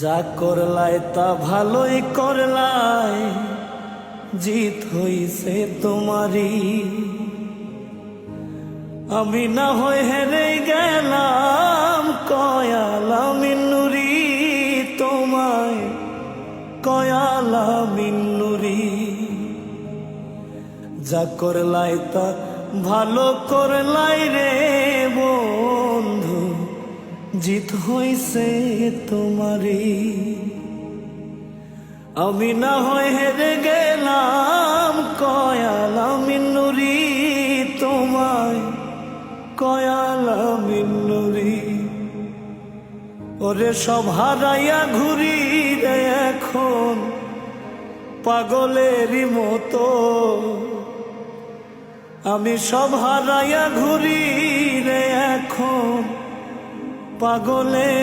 যা করলাই তা ভালোই করলাই, জিত হইছে তোমারই। আমি না হয় হেরে গেলাম কয়ালাম নুরি তোমায় কয়ালাম নুরি। যা করলাই তা ভালো করলাই রে জিত হইছে তোমারই। আমি না হয় হেরে গেলাম কয়ালাম নুরি তোমায় কয়ালাম নুরি। ওরে সব হারাইয়া ঘুরি রে এখন, পাগলেরই মতো। আমি সব হারাইয়া ঘুরি রে এখন পাগলের